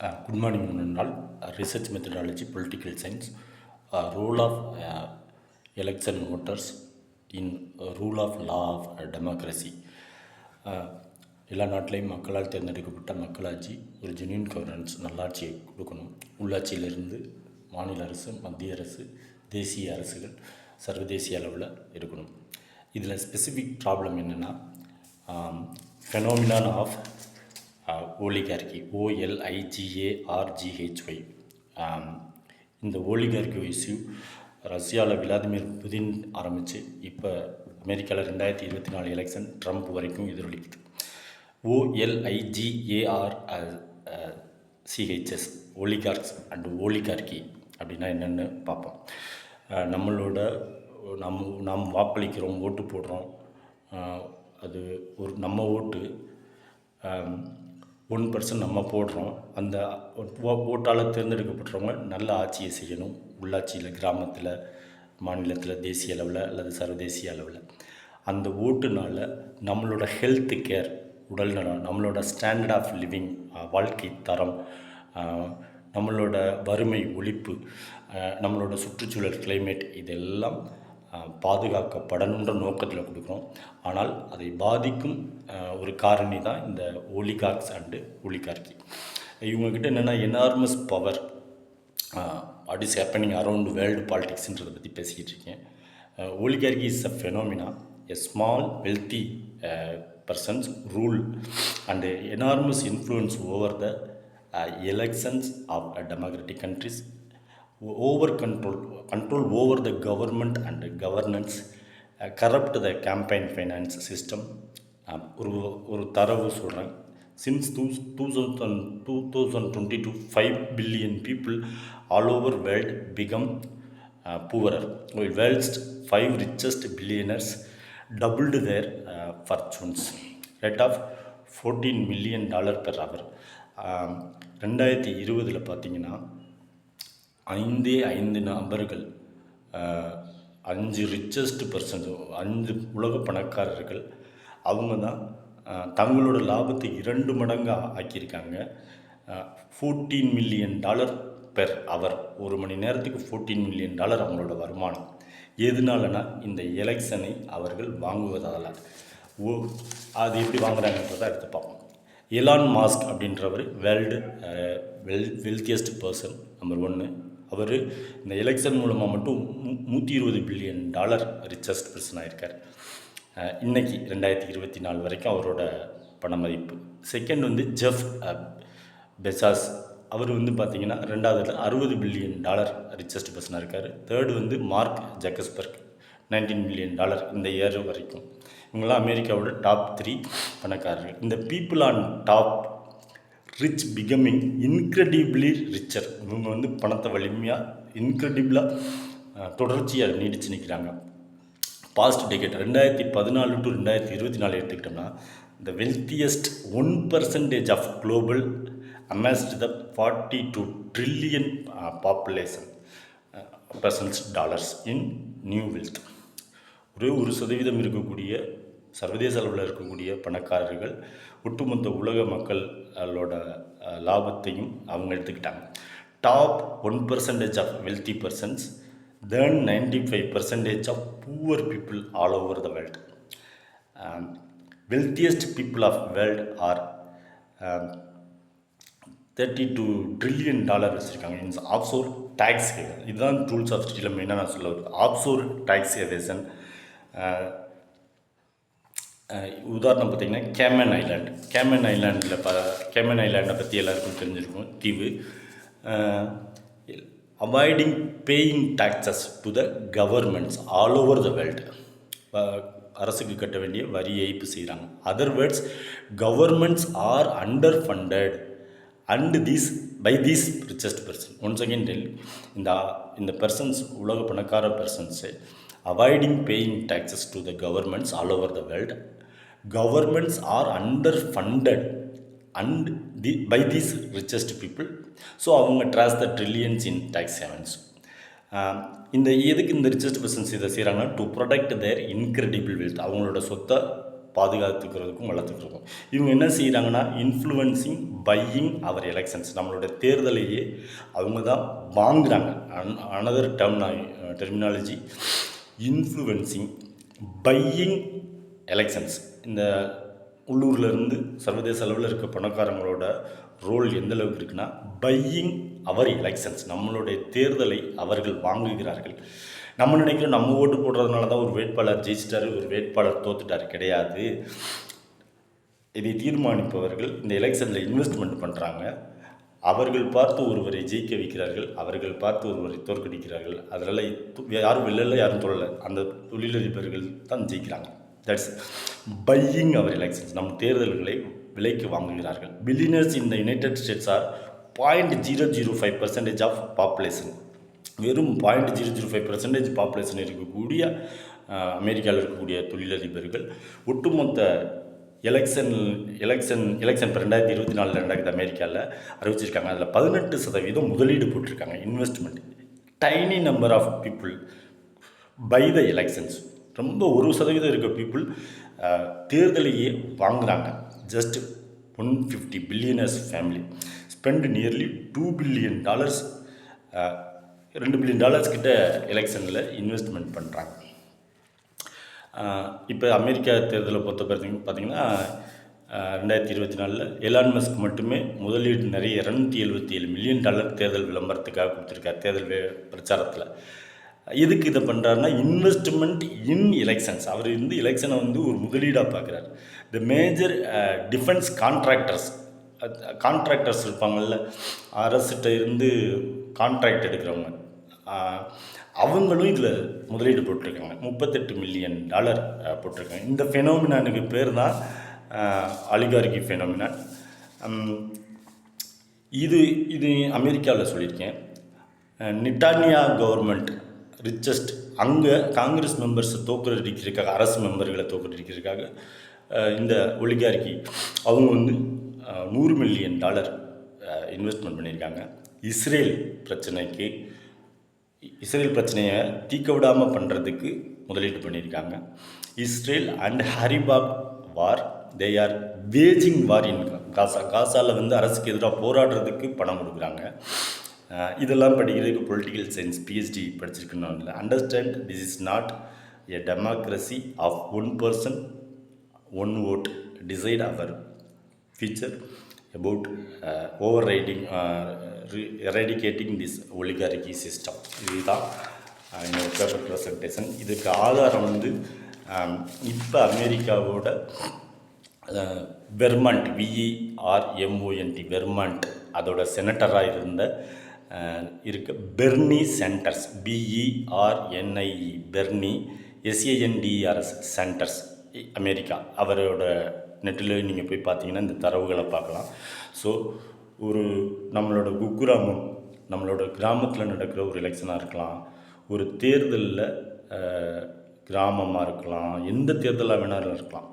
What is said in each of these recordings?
Good morning முன்னாள் நாள் research methodology political science rule of election voters in rule of law of democracy எல்லா நாட்டிலையும் மக்களால் தேர்ந்தெடுக்கப்பட்ட மக்களாட்சி ஒரு ஜென்யூன் கவர்னன்ஸ் நல்லாட்சியை கொடுக்கணும். உள்ளாட்சியிலிருந்து மாநில அரசு மத்திய அரசு தேசிய அரசுகள் சர்வதேசிய அளவில் இருக்கணும். இதில் ஸ்பெசிஃபிக் ப்ராப்ளம் என்னென்னா ஃபெனோமினான் ஆஃப் ஓலிகார்கி ஓஎல்ஐஜிஏஆர்ஜிஹெச்ஒய் இந்த ஓலிகார்கி இஷ்யூ ரஷ்யாவில் விளாதிமிர் புதின் ஆரம்பித்து இப்போ அமெரிக்காவில் ரெண்டாயிரத்தி இருபத்தி நாலு எலெக்ஷன் ட்ரம்ப் வரைக்கும் எதிரொலிக்குது. ஓஎல்ஐஜிஏஆர் சிஹெச்எஸ் ஓலிகார்க்ஸ் அண்ட் ஓலிகார்கி அப்படின்னா என்னென்னு பார்ப்போம். நம்மளோட நம் நாம் வாக்களிக்கிறோம் ஓட்டு போடுறோம். அது ஒரு நம்ம ஓட்டு ஒன் பர்சன்ட் நம்ம போடுறோம். அந்த ஓட்டால் தேர்ந்தெடுக்கப்பட்டவங்க நல்ல ஆட்சியை செய்யணும். உள்ளாட்சியில் கிராமத்தில் மாநிலத்தில் தேசிய அளவில் அல்லது சர்வதேசிய அளவில். அந்த ஓட்டுனால நம்மளோட ஹெல்த் கேர் உடல்நலம் நம்மளோட ஸ்டாண்டர்ட் ஆஃப் லிவிங் வாழ்க்கை தரம் நம்மளோட வறுமை ஒழிப்பு நம்மளோட சுற்றுச்சூழல் கிளைமேட் இதெல்லாம் பாதுகாக்கப்படணுன்ற நோக்கத்தில் கொடுக்குறோம். ஆனால் அதை பாதிக்கும் ஒரு காரணி தான் இந்த ஒலிகார்க்ஸ் அண்டு ஒலிகார்கி இவங்கக்கிட்ட என்னென்னா enormous power what is happening around world பாலிடிக்ஸ்ன்றதை பற்றி பேசிக்கிட்டு இருக்கேன். Oligarchy is a phenomena a small wealthy persons rule and enormous influence over the elections of democratic countries over control control over the government and governance corrupt the campaign finance system ஒரு ஒரு தரவு சொல்கிறேன் since two two thousand two thousand twenty two five billion people all over world become poorer world's five richest billionaires doubled their fortunes rate of fourteen million dollar per hour ரெண்டாயிரத்தி இருபதில் பார்த்தீங்கன்னா ஐந்தே ஐந்து நபர்கள் அஞ்சு ரிச்சஸ்ட் பர்சன்ஸ் அஞ்சு உலக பணக்காரர்கள் அவங்க தான் தங்களோட லாபத்தை இரண்டு மடங்காக ஆக்கியிருக்காங்க. Fourteen million dollar per hour ஒரு மணி நேரத்துக்கு ஃபோர்டீன் மில்லியன் டாலர் அவங்களோட வருமானம். எதுனாலனா இந்த எலெக்ஷனை அவர்கள் வாங்குவதால். ஓ அது எப்படி வாங்குறாங்கன்றதை எடுத்து பார்ப்போம். எலான் மாஸ்க் அப்படின்றவர் world well wealthiest person number ஒன்று அவர் இந்த எலெக்ஷன் மூலமாக மட்டும் நூற்றி இருபது பில்லியன் டாலர் ரிச்சஸ்ட் பர்சன் ஆகியிருக்கார் இன்றைக்கி ரெண்டாயிரத்தி இருபத்தி நாலு வரைக்கும் அவரோட பண மதிப்பு. செகண்ட் வந்து ஜெஃப் பெசாஸ் அவர் வந்து பார்த்தீங்கன்னா ரெண்டாவது அறுபது பில்லியன் டாலர் ரிச்சஸ்ட் பர்சனாக இருக்கார். தேர்டு வந்து Mark Zuckerberg nineteen billion dollar இந்த இயர் வரைக்கும். இவங்களாம் அமெரிக்காவோட டாப் த்ரீ பணக்காரர்கள். இந்த people on top rich becoming incredibly richer இவங்க வந்து பணத்தை வலிமையாக இன்க்ரெடிபிளாக தொடர்ச்சியாக நீடித்து நிற்கிறாங்க பாஸ்ட் டெக்கெட் ரெண்டாயிரத்தி பதினாலு டு ரெண்டாயிரத்தி இருபத்தி நாலு எடுத்துக்கிட்டோம்னா the wealthiest one percentage of global amassed the forty two trillion population persons dollars in new wealth ஒரே ஒரு சதவீதம் இருக்கக்கூடிய சர்வதேச அளவில் இருக்கக்கூடிய பணக்காரர்கள் ஒட்டுமொத்த உலக மக்களோட லாபத்தையும் அவங்க எடுத்துக்கிட்டாங்க. Top one percentage of wealthy persons then ninety five percentage of poor people all over the world wealthiest people of world are thirty two trillion dollar வச்சுருக்காங்க. இன்ஸ் ஆப்சோர் டேக்ஸ் ஹேவன் இதுதான் டூல்ஸ் ஆஃப் ஸ்டீலம் மெயினாக நான் சொல்ல வருது ஆப்சோர் tax ஹேவேசன் உதாரணம் பார்த்தீங்கன்னா கேமன் island கேமன் ஐலாண்டில் ப கேமன் ஐலாண்டை பற்றி எல்லாருக்கும் தெரிஞ்சிருக்கும் தீவு. Avoiding paying taxes to the governments all over the world அரசுக்கு கட்ட வேண்டிய வரி ஏய்ப்பு செய்கிறாங்க other words governments are underfunded and these by these richest person once again tell இந்த இந்த பர்சன்ஸ் உலக பணக்கார persons avoiding paying taxes to the governments all over the world governments are underfunded and the by these richest people so அவங்க draws the trillions in tax heavens இந்த எதுக்கு இந்த richest persons இதை செய்கிறாங்கன்னா to protect their incredible wealth அவங்களோட சொத்தை பாதுகாத்துக்கிறதுக்கும் வளர்த்துக்கிறதுக்கும். இவங்க என்ன செய்கிறாங்கன்னா இன்ஃப்ளூவன்சிங் பையிங் அவர் எலெக்ஷன்ஸ் நம்மளோட தேர்தலையே அவங்க தான் வாங்குறாங்க another term terminology influencing buying elections இந்த உள்ளூர்லேருந்து சர்வதேச அளவில் இருக்க பணக்காரங்களோட ரோல் எந்த அளவுக்கு இருக்குன்னா பையிங் அவர் எலெக்ஷன்ஸ் நம்மளுடைய தேர்தலை அவர்கள் வாங்குகிறார்கள். நம்ம நினைக்கிறோம் நம்ம ஓட்டு போடுறதுனால தான் ஒரு வேட்பாளர் ஜெயிச்சிட்டாரு ஒரு வேட்பாளர் தோத்துட்டார் கிடையாது. இதை தீர்மானிப்பவர்கள் இந்த எலெக்ஷனில் இன்வெஸ்ட்மெண்ட் பண்ணுறாங்க அவர்கள் பார்த்து ஒருவரை ஜெயிக்க வைக்கிறார்கள் அவர்கள் பார்த்து ஒருவரை தோற்கடிக்கிறார்கள். அதனால் யாரும் வெளில யாரும் சொல்லலை அந்த தொழிலதிபர்கள் தான் ஜெயிக்கிறாங்க. தட்ஸ் பையிங் அவர் எலெக்ஷன்ஸ் நம் தேர்தல்களை விலைக்கு வாங்குகிறார்கள். பில்லியனர்ஸ் இந்த United States are point zero zero five percentage of population வெறும் point zero zero five percentage population இருக்கக்கூடிய அமெரிக்காவில் இருக்கக்கூடிய தொழிலதிபர்கள் ஒட்டுமொத்த எலெக்ஷன் எலெக்ஷன் எலெக்ஷன் இப்போ ரெண்டாயிரத்தி இருபத்தி நாலில் நடக்குது அமெரிக்காவில் அறிவிச்சிருக்காங்க. அதில் பதினெட்டு சதவீதம் முதலீடு போட்டிருக்காங்க. Investment tiny number of people by the elections ரொம்ப ஒரு சதவீதம் இருக்க பீப்புள் தேர்தலையே வாங்குறாங்க. Just one fifty billionaires family spend nearly two billion dollars ரெண்டு பில்லியன் டாலர்ஸ் கிட்ட எலெக்ஷனில் இன்வெஸ்ட்மெண்ட் பண்ணுறாங்க இப்போ அமெரிக்கா தேர்தலை பொறுத்த பார்த்திங்க பார்த்தீங்கன்னா ரெண்டாயிரத்தி இருபத்தி நாலில் எலான் மஸ்க் மட்டுமே முதலீடு நிறைய இரநூத்தி எழுபத்தி ஏழு மில்லியன் டாலர் தேர்தல் விளம்பரத்துக்காக கொடுத்துருக்கார் தேர்தல் பிரச்சாரத்தில். எதுக்கு இதை பண்ணுறாருன்னா இன்வெஸ்ட்மெண்ட் இன் எலெக்ஷன்ஸ் அவர் வந்து எலெக்ஷனை வந்து ஒரு முதலீடாக பார்க்குறாரு the major defence contractors contractors இருப்பாங்கள்ல அரசிட்ட இருந்து கான்ட்ராக்ட் எடுக்கிறவங்க. அவங்களும் இதில் முதலீடு போட்டிருக்காங்க. முப்பத்தெட்டு மில்லியன் டாலர் போட்டிருக்காங்க. இந்த ஃபெனோமினானுக்கு பேர் தான் அலிகாரிகி ஃபெனோமினான் இது இது அமெரிக்காவில் சொல்லியிருக்கேன். நிட்டானியா கவர்மெண்ட் ரிச்சஸ்ட் அங்கே காங்கிரஸ் மெம்பர்ஸை தோக்கடிக்கிறதுக்காக அரசு மெம்பர்களை தோக்கடிக்கிறதுக்காக இந்த ஒலிகாரிக்கி அவங்க வந்து நூறு மில்லியன் டாலர் இன்வெஸ்ட்மெண்ட் பண்ணியிருக்காங்க. இஸ்ரேல் பிரச்சனைக்கு இஸ்ரேல் பிரச்சனையை தீர்க்க விடாமல் பண்ணுறதுக்கு முதலீடு பண்ணியிருக்காங்க. Israel and ஹரிபாக் war they are waging war in Gaza காசாவில் வந்து அரசுக்கு எதிராக போராடுறதுக்கு பணம் கொடுக்குறாங்க. இதெல்லாம் படிக்கிறதுக்கு பொலிட்டிக்கல் சயின்ஸ் பிஹெச்டி படிச்சிருக்குன்னு இல்லை. Understand this is not a democracy of one person one vote decide our future about overriding eradicating this oligarchy system இதுதான் uh, என்னோட பேப்பர் ப்ரெசன்டேஷன் இதுக்கு ஆதாரம் வந்து um, இப்போ அமெரிக்காவோட வெர்மண்ட் விஇஆர்எம்ஓஎன்டி வெர்மண்ட் அதோட செனட்டராக இருந்த இருக்க Bernie Sanders B E R N I E Bernie S A N D R S Sanders America. அவரோட நெட்டில் நீங்கள் போய் பார்த்தீங்கன்னா இந்த தரவுகளை பார்க்கலாம். ஸோ ஒரு நம்மளோட குக்கிராமம் நம்மளோட கிராமத்தில் நடக்கிற ஒரு எலெக்ஷனாக இருக்கலாம். ஒரு தேர்தலில் கிராமமாக இருக்கலாம். எந்த தேர்தலாக வேணாலும் இருக்கலாம்.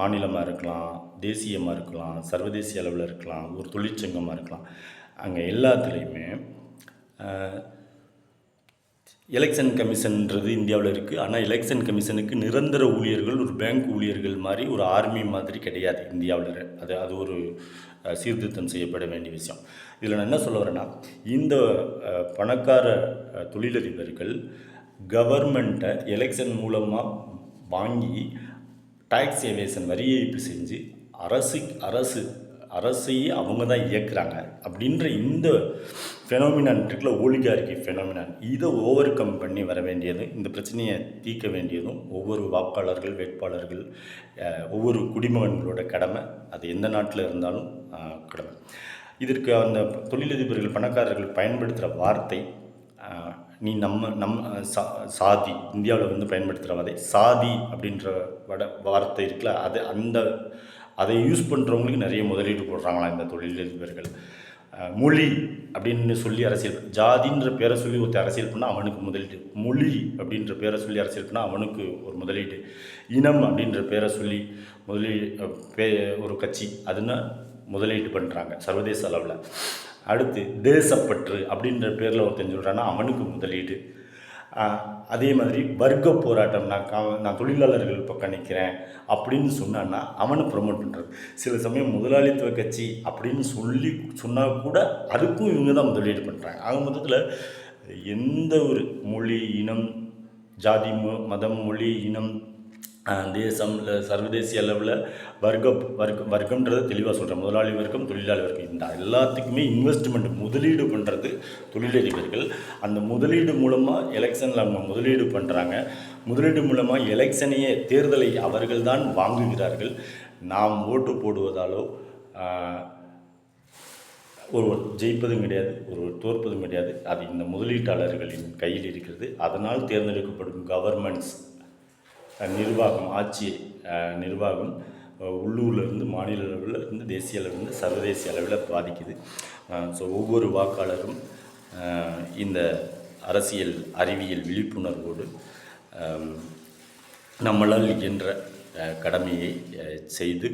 மாநிலமாக இருக்கலாம் தேசியமாக இருக்கலாம் சர்வதேசிய அளவில் இருக்கலாம் ஒரு தொழிற்சங்கமாக இருக்கலாம். அங்கே எல்லாத்துலேயுமே எலெக்ஷன் கமிஷன்ன்றது இந்தியாவில் இருக்குது ஆனால் எலெக்ஷன் கமிஷனுக்கு நிரந்தர ஊழியர்கள் ஒரு பேங்க் ஊழியர்கள் மாதிரி ஒரு ஆர்மி மாதிரி கிடையாது இந்தியாவில். அது அது ஒரு சீர்திருத்தம் செய்யப்பட வேண்டிய விஷயம். இதில் நான் என்ன சொல்ல வரேன்னா இந்த பணக்கார தொழிலதிபர்கள் கவர்மெண்ட்டை எலெக்ஷன் மூலமாக வாங்கி டாக்ஸ் எவேஷன் வரி ஏய்ப்பு செஞ்சு அரசு அரசு அரசையே அவங்க தான் இயக்குறாங்க. அப்படின்ற இந்த ஃபெனோமினான் இருக்குல்ல ஓலிகார்கி ஃபெனோமினான் இதை ஓவர் கம் பண்ணி வர வேண்டியது இந்த பிரச்சனையை தீர்க்க வேண்டியதும் ஒவ்வொரு வாக்காளர்கள் வேட்பாளர்கள் ஒவ்வொரு குடிமகன்களோட கடமை. அது எந்த நாட்டில் இருந்தாலும் கடமை. இதற்கு அந்த தொழிலதிபர்கள் பணக்காரர்கள் பயன்படுத்துகிற வார்த்தை நீ நம்ம நம் சா சாதி இந்தியாவில் வந்து பயன்படுத்துகிற வார்த்தை சாதி அப்படின்ற வட வார்த்தை இருக்குல்ல அது அந்த அதை யூஸ் பண்ணுறவங்களுக்கு நிறைய முதலீடு போடுறாங்களாம் இந்த தொழிலதிபர்கள். மொழி அப்படின்னு சொல்லி அரசியல் ஜாதின்ற பேரை சொல்லி ஒருத்தர் அரசியல் பண்ணால் அவனுக்கு முதலீடு மொழி அப்படின்ற பேரை சொல்லி அரசியல் பண்ணால் அவனுக்கு ஒரு முதலீடு இனம் அப்படின்ற பேரை சொல்லி முதலீடு பே ஒரு கட்சி அதுன்னு முதலீடு பண்ணுறாங்க சர்வதேச அளவில். அடுத்து தேசப்பற்று அப்படின்ற பேரில் ஒருத்தன் சொல்கிறான்னா அவனுக்கு முதலீடு அதே மாதிரி வர்க்க போராட்டம் நான் கா நான் தொழிலாளர்கள் பக்கம் நிற்கிறேன் அப்படின்னு சொன்னான்னா அவனை ப்ரொமோட் பண்ணுறது சில சமயம் முதலாளித்துவ கட்சி அப்படின்னு சொல்லி சொன்னால் கூட அதுக்கும் இவங்க தான் முதலீடு பண்ணுறாங்க ஆக மொத்தத்தில் எந்த ஒரு மொழி இனம் ஜாதி மதம் மொழி இனம் தேசம் இல்லை சர்வதேசிய அளவில் வர்க்க வர்க் வர்க்கம்ன்றதை தெளிவாக சொல்கிறேன் முதலாளி வர்க்கம் தொழிலாளி வர்க்கம் இந்த எல்லாத்துக்குமே இன்வெஸ்ட்மெண்ட் முதலீடு பண்ணுறது தொழிலதிபர்கள். அந்த முதலீடு மூலமாக எலெக்ஷனில் அவங்க முதலீடு பண்ணுறாங்க முதலீடு மூலமாக எலெக்ஷனையே தேர்தலை அவர்கள் தான் வாங்குகிறார்கள். நாம் ஓட்டு போடுவதாலோ ஒருவர் ஜெயிப்பதும் கிடையாது ஒருவர் தோற்பதும் கிடையாது. அது இந்த முதலீட்டாளர்களின் கையில் இருக்கிறது. அதனால் தேர்ந்தெடுக்கப்படும் கவர்மெண்ட்ஸ் நிர்வாகம் ஆட்சி நிர்வாகம் உள்ளூர்லேருந்து இருந்து மாநில அளவில் இருந்து தேசிய அளவில் சர்வதேச அளவில் பாதிக்குது ஸோ ஒவ்வொரு வாக்காளரும் இந்த அரசியல் அறிவியல் விழிப்புணர்வோடு நம்மளால் என்ற கடமையை செய்து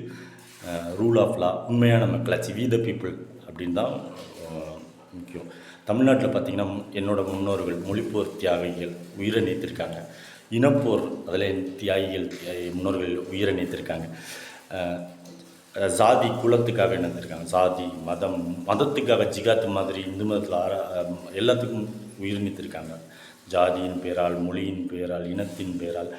ரூல் ஆஃப் லா உண்மையான மக்களாட்சி வி த பீப்புள் அப்படின்னு தான் முக்கியம். தமிழ்நாட்டில் பார்த்திங்கன்னா என்னோடய முன்னோர்கள் மொழிப்போர் தியாகிகள் உயிரை நீத்திருக்காங்க. இனப்போர் அதில் தியாகிகள் முன்னோர்கள் உயிரை நீத்திருக்காங்க ஜாதி குலத்துக்காக இணைந்திருக்காங்க. ஜாதி மதம் மதத்துக்காக ஜிகாத்து மாதிரி இந்து மதத்தில் ஆர எல்லாத்துக்கும் உயிர் நீத்திருக்காங்க ஜாதியின் பேரால் மொழியின் பேரால் இனத்தின் பேரால்.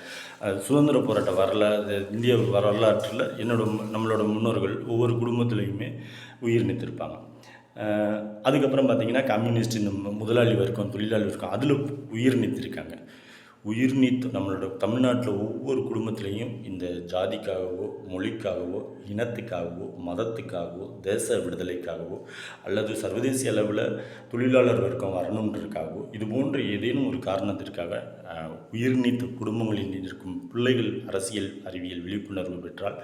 சுதந்திர போராட்ட வரலாறு இந்திய வரலாற்றில் என்னோட நம்மளோட முன்னோர்கள் ஒவ்வொரு குடும்பத்துலேயுமே உயிர் நீத்திருப்பாங்க அதுக்கப்புறம் பார்த்திங்கன்னா கம்யூனிஸ்ட் இந்த முதலாளி வர்க்கம் தொழிலாளி வர்க்கம் அதில் உயிர் நீத்திருக்காங்க உயிர் நீத்து நம்மளோட தமிழ்நாட்டில் ஒவ்வொரு குடும்பத்திலையும் இந்த ஜாதிக்காகவோ மொழிக்காகவோ இனத்துக்காகவோ மதத்துக்காகவோ தேச விடுதலைக்காகவோ அல்லது சர்வதேச அளவில் தொழிலாளர் வர்க்கம் வரணுன்றதுக்காகவோ இது போன்ற ஏதேனும் ஒரு காரணத்திற்காக உயிர் நீத்த குடும்பங்களில் இருக்கும் பிள்ளைகள் அரசியல் அறிவியல் விழிப்புணர்வு பெற்றால்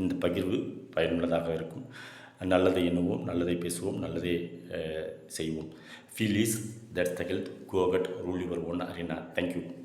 இந்த பகிர்வு பயனுள்ளதாக இருக்கும். நல்லதை எண்ணுவோம் நல்லதை பேசுவோம் நல்லதே செய்வோம். Feel is that's the health. Go out, rule your own arena. Thank you.